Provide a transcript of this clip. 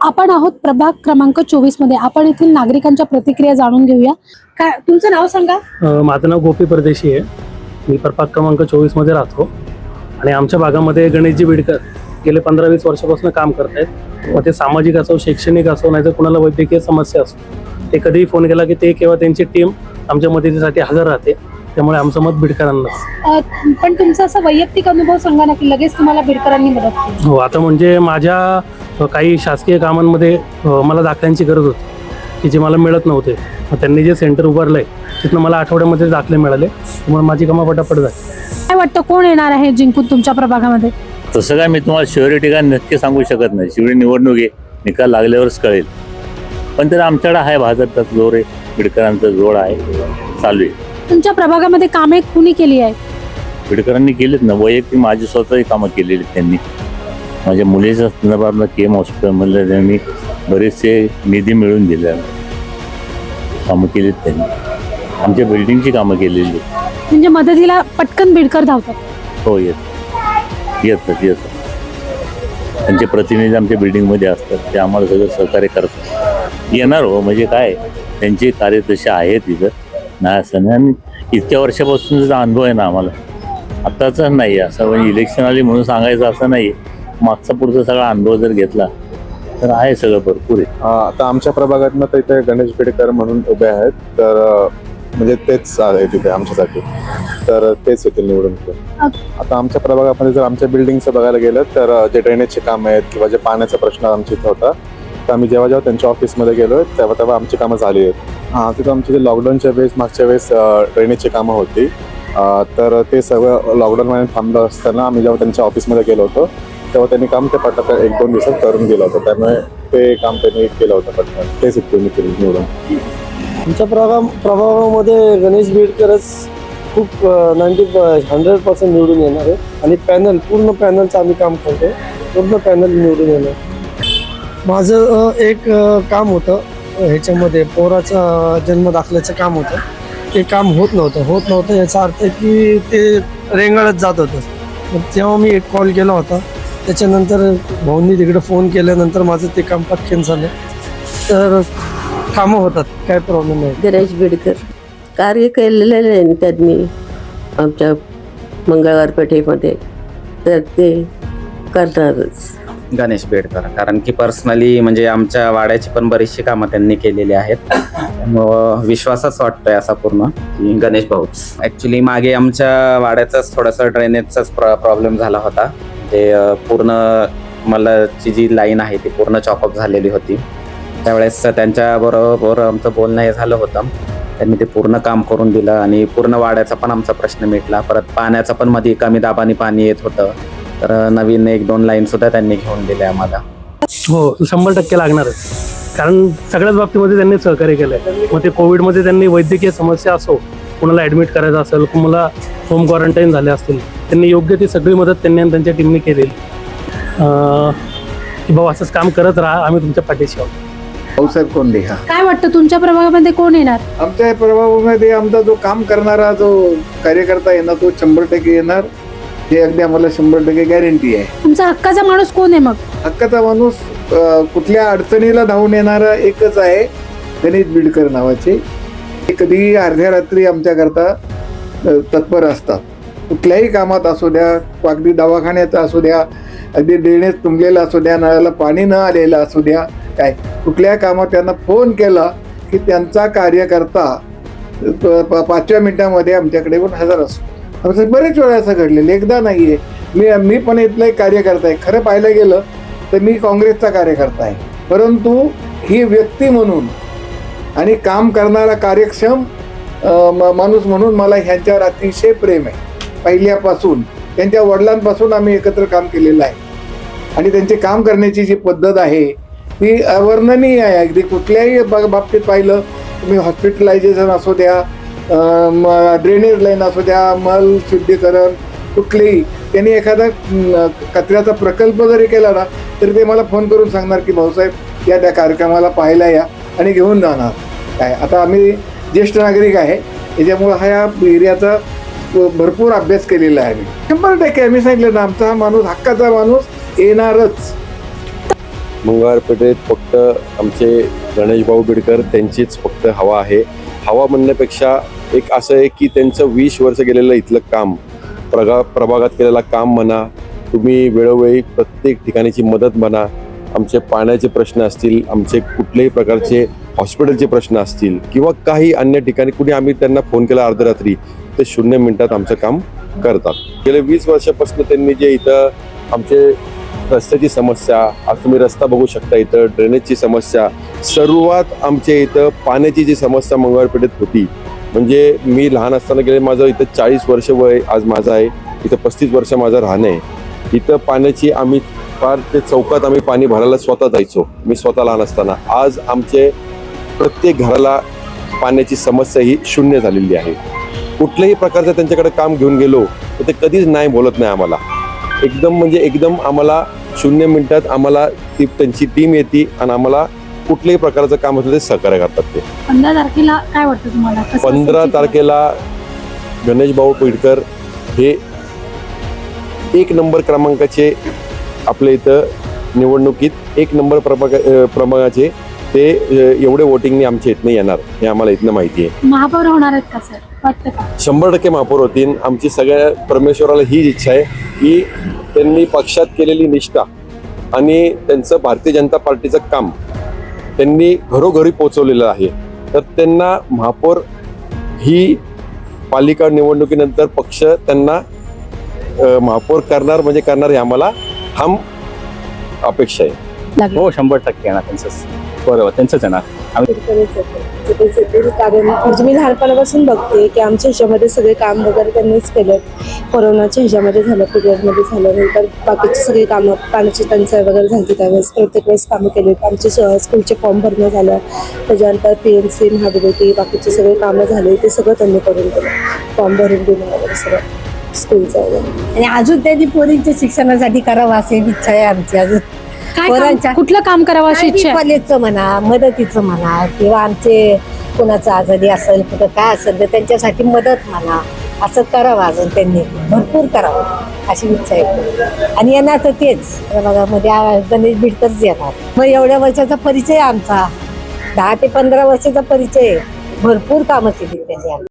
आपण आहोत प्रभाग क्रमांक चोवीसमध्ये. आपण येथील नागरिकांच्या प्रतिक्रिया जाणून घेऊया. काय तुमचं नाव सांगा? अ, माझं नाव गोपी परदेशी आहे. मी प्रभाग क्रमांक चोवीसमध्ये राहतो. आणि आमच्या भागामध्ये गणेशजी बिडकर गेले पंधरा वीस वर्षापासून काम करत आहेत. मग ते सामाजिक असो शैक्षणिक असो नाही तर कुणाला वैद्यकीय समस्या असो ते कधीही फोन केला की ते किंवा त्यांची टीम आमच्या मदतीसाठी हजर राहते. त्यामुळे आमचं मत बिडकरांनाच अ, पण तुमचा असा वैयक्तिक अनुभव सांगा ना की लगेच तुम्हाला बिडकरांनी मदत केली. हो आता म्हणजे माझ्या काही शासकीय कामांमध्ये मला दाखल्यांची गरज होती की जे मला मिळत नव्हते. मग त्यांनी जे सेंटर उभारलंय तिथनं मला आठवड्यामध्ये दाखले मिळाले. त्यामुळे माझी कामं पटापट झाली. काय वाटतं कोण येणार आहे जिंकून तुमच्या प्रभागामध्ये? तसं काय मी तुम्हाला शुअरिटी काय नक्की सांगू शकत नाही. शेवटी निवडणूक आहे निकाल लागल्यावरच कळेल. पण तर आमच्याकडे आहे भाजपचा जोर आहे बिडकरांचा जोड आहे चालू आहे. तुमच्या प्रभागामध्ये कामे कुणी केली आहे? बिडकरांनी केलीत ना वैयक्तिक माझी स्वतःही कामं केलेली आहेत त्यांनी. माझ्या मुलीच्या संदर्भात के एम हॉस्पिटलमधल्या त्यांनी बरेचसे निधी मिळवून दिले. कामं केलीत त्यांनी. आमच्या बिल्डिंगची कामं केलेली. म्हणजे मदतीला पटकन बिडकर धावतात. हो येत. येतात येतात. त्यांचे प्रतिनिधी आमच्या बिल्डिंगमध्ये असतात. ते आम्हाला सगळं सहकार्य करतात. येणार हो म्हणजे काय? त्यांचे कार्य तसे आहेत तिथं. नाही असं नाही. आणि इतक्या वर्षापासूनचा अनुभव आहे ना आम्हाला. आत्ताचा नाही असं म्हणजे इलेक्शन आली म्हणून सांगायचं असं नाही मागचा पुढचा सगळा अनुभव जर घेतला तर आहे सगळं भरपूर आहे. आता आमच्या प्रभागातनं तर इथे गणेश बेडकर म्हणून उभे आहेत तर म्हणजे तेच आहे तिथे आमच्यासाठी. तर तेच येतील निवडून आता आमच्या प्रभागामध्ये जर आमच्या बिल्डिंगचं बघायला गेलं तर जे ड्रेनेजचे काम आहेत किंवा जे पाण्याचा प्रश्न आमच्या इथं होता तर आम्ही जेव्हा जेव्हा त्यांच्या ऑफिसमध्ये गेलो तेव्हा तेव्हा आमची कामं झाली आहेत. हां तिथं आमची जे लॉकडाऊनच्या वेळेस मागच्या वेळेस ड्रेनेजची कामं होती. तर ते सगळं लॉकडाऊनमध्ये थांबलं असताना आम्ही जेव्हा त्यांच्या ऑफिसमध्ये गेलो होतो तेव्हा त्यांनी काम ते पटकन एक दोन दिवसात करून गेलं होतं. त्यामुळे ते काम त्यांनी केलं होतं पटकन. तेच मी केली निवडून. आमच्या प्रभाग प्रभागामध्ये गणेश बेडकरच खूप नाईन्टी हंड्रेड पर्सेंट निवडून येणार आहे. आणि पॅनल पूर्ण पॅनलचं आम्ही काम करतो पूर्ण पॅनल निवडून येणार माझं एक काम होतं. ह्याच्यामध्ये पोराचं जन्म दाखल्याचं काम होतं. ते काम होत नव्हतं. होत नव्हतं याचा अर्थ की ते रेंगाळत जात होतं. तेव्हा मी एक कॉल केला होता. त्याच्यानंतर भाऊंनी तिकडे फोन केल्यानंतर माझं ते काम पटकन झालं. तर कामं होतात काय प्रॉब्लेम नाही. गणेश बिडकर. कार्य केलेलं आहे त्यांनी आमच्या मंगळवार पेठेमध्ये. तर ते करणारच. गणेश बेडकर कारण की पर्सनली म्हणजे आमच्या वाड्याची पण बरीचशी कामं त्यांनी केलेली आहेत. त्यामुळं विश्वासच वाटतोय असा पूर्ण की गणेश भाऊच ॲक्च्युली मागे आमच्या वाड्याचाच थोडासा ड्रेनेजचाच प्रॉब्लेम झाला होता. ते पूर्ण मलाची जी लाईन आहे ती पूर्ण चॉकअप झालेली होती. त्यावेळेस त्यांच्या बरोबर आमचं बोलणं हे झालं होतं. त्यांनी ते पूर्ण काम करून दिलं आणि पूर्ण वाड्याचा पण आमचा प्रश्न मिटला. परत पाण्याचा पण मध्ये कमी दाबाने पाणी येत होतं. तर नवीन एक दोन लाईन सुद्धा त्यांनी घेऊन दिल्या आम्हाला. हो शंभर टक्के लागणारच. कारण सगळ्याच बाबतीमध्ये त्यांनी सहकार्य केलंय. मग ते कोविडमध्ये त्यांनी वैद्यकीय समस्या असो कुणाला ॲडमिट करायचं असेल कुणाला होम क्वारंटाईन झाले असतील त्यांनी योग्य ती सगळी मदत त्यांनी आणि त्यांच्या टीमने केलेली अं, की भाऊ असंच काम करत राहा आम्ही तुमच्या पाठीशी आहोत. भाऊसाहेब कोंडे हा? काय वाटतं तुमच्या प्रभागामध्ये कोण येणार? आमच्या प्रभावामध्ये आमचा जो काम करणारा जो कार्यकर्ता येणार तो शंभर टक्के येणार. हे अगदी आम्हाला शंभर टक्के गॅरंटी आहे. तुमचा हक्काचा माणूस कोण आहे मग? हक्काचा माणूस अं, कुठल्या अडचणीला धावून येणारा एकच आहे गणेश बिडकर नावाचे. ते कधीही अर्ध्या रात्री आमच्याकरता अं, तत्पर असतात. कुठल्याही कामात असू द्या अगदी दवाखान्याचा असू द्या अगदी ड्रेनेज तुंबलेला असू द्या नळाला पाणी न आलेलं असू द्या काय? कुठल्या कामात त्यांना फोन केला की त्यांचा कार्यकर्ता पाचव्या मिनिटामध्ये आमच्याकडे पण हजर असतो. बरेच वेळा असं घडलेलं एकदा नाही आहे मी मी पण इथला एक कार्यकर्ता आहे. खरं पाहायला गेलं तर मी काँग्रेसचा कार्यकर्ता आहे. परंतु ही व्यक्ती म्हणून आणि काम करणारा कार्यक्षम म- माणूस म्हणून मला ह्यांच्यावर अतिशय प्रेम आहे. पहिल्यापासून त्यांच्या वडिलांपासून आम्ही एकत्र काम केलेलं आहे. आणि त्यांचे काम करण्याची जी पद्धत आहे ती अवर्णनीय आहे. अगदी कुठल्याही बा- बाबतीत पाहिलं तुम्ही हॉस्पिटलायझेशन असू द्या ड्रेनेज लाईन असू द्या मल शुद्धीकरण कुठलेही त्यांनी एखादा कचऱ्याचा प्रकल्प जरी केला ना तरी ते मला फोन करून सांगणार की भाऊसाहेब या त्या कार्यक्रमाला पाहायला या आणि घेऊन जाणार. काय आता आम्ही ज्येष्ठ नागरिक आहे याच्यामुळं हा या एरियाचा भरपूर अभ्यास केलेला आहे आम्ही शंभर टक्के आम्ही सांगितलं ना आमचा हा माणूस हक्काचा माणूस येणारच. मंगळवार पेठेत फक्त आमचे गणेश भाऊ बिडकर त्यांचीच फक्त हवा आहे. हवा म्हणण्यापेक्षा एक असं आहे की त्यांचं वीस वर्ष गेलेलं इथलं काम प्रगा प्रभागात केलेलं काम म्हणा तुम्ही वेळोवेळी प्रत्येक ठिकाणीची मदत म्हणा आमचे पाण्याचे प्रश्न असतील आमचे कुठल्याही प्रकारचे हॉस्पिटलचे प्रश्न असतील किंवा काही अन्य ठिकाणी कुणी आम्ही त्यांना फोन केला अर्धरात्री ते शून्य मिनिटात आमचं काम करतात. गेले वीस वर्षापासून त्यांनी जे इथं आमचे रस्त्याची समस्या आज तुम्ही रस्ता बघू शकता इथं ड्रेनेजची समस्या सर्वात आमच्या इथं पाण्याची जी समस्या मंगळपेठेत होती. म्हणजे मी लहान असताना गेले माझं इथं चाळीस वर्ष वय आज माझं आहे इथं पस्तीस वर्ष माझं राहणं आहे. इथं पाण्याची आम्ही फार ते चौकात आम्ही पाणी भरायला स्वतः जायचो मी स्वतः लहान असताना. आज आमचे प्रत्येक घराला पाण्याची समस्या ही शून्य झालेली आहे. कुठल्याही प्रकारचं त्यांच्याकडे काम घेऊन गेलो तर ते कधीच नाही बोलत नाही आम्हाला एकदम म्हणजे एकदम आम्हाला शून्य मिनिटात आम्हाला ती त्यांची टीम येते आणि आम्हाला कुठल्याही प्रकारचं काम असलं ते सहकार्य करतात ते पंधरा तारखेला काय वाटतं तुम्हाला पंधरा? तारखेला गणेश भाऊ पेडकर हे एक नंबर क्रमांकाचे आपल्या इथं निवडणुकीत एक नंबर प्रभागाचे ते एवढे वोटिंगने आमच्या इथनं येणार हे आम्हाला इथनं माहिती आहे. महापौर होणार आहेत का सर? वाटतं का? शंभर टक्के महापौर होतील. आमची सगळ्या परमेश्वराला हीच इच्छा आहे की त्यांनी पक्षात केलेली निष्ठा आणि त्यांचं भारतीय जनता पार्टीचं काम त्यांनी घरोघरी पोचवलेलं आहे. तर त्यांना महापौर ही पालिका निवडणुकीनंतर पक्ष त्यांना महापौर करणार म्हणजे करणार हे आम्हाला ठाम अपेक्षा आहे. हो शंभर टक्के येणार त्यांचंच बरोबर त्यांचंच येणार कारण म्हणजे मी लहानपणापासून बघते की आमच्या ह्याच्यामध्ये सगळे काम वगैरे त्यांनीच केलं कोरोनाच्या ह्याच्यामध्ये झालं पिरियडमध्ये झालं नंतर बाकीची सगळी कामं पाण्याची टंचाई वगैरे झाली त्यावेळेस. प्रत्येक वेळेस कामं केली आमचे श- स्कूलचे फॉर्म भरणं झालं. त्याच्यानंतर पी एम सी महाविद्यालय बाकीचे सगळे कामं झाले. ते सगळं त्यांनी करून दिलं. फॉर्म भरून दिलं वगैरे सगळं. स्कूलचं वगैरे. आणि अजून त्यांनी पोरींच्या शिक्षणासाठी करावं अशी इच्छा आहे आमची अजून. काय पोरांच्या- काम- कुठलं काम करावं अशी इच्छा आहे? कॉलेजचं म्हणा मदतीचं म्हणा किंवा आमचे कोणाचं आजारी असेल कुठं काय असेल तर त्यांच्यासाठी मदत म्हणा असं करावं अजून त्यांनी. भरपूर करावं अशी इच्छा आहे. आणि येणार तर तेच. प्रभागामध्ये आ- गणेश बिडकरच येणार. मग एवढ्या वर्षाचा परिचय आहे आमचा. दहा ते पंधरा वर्षाचा परिचय आहे. भरपूर कामं केली त्यांनी.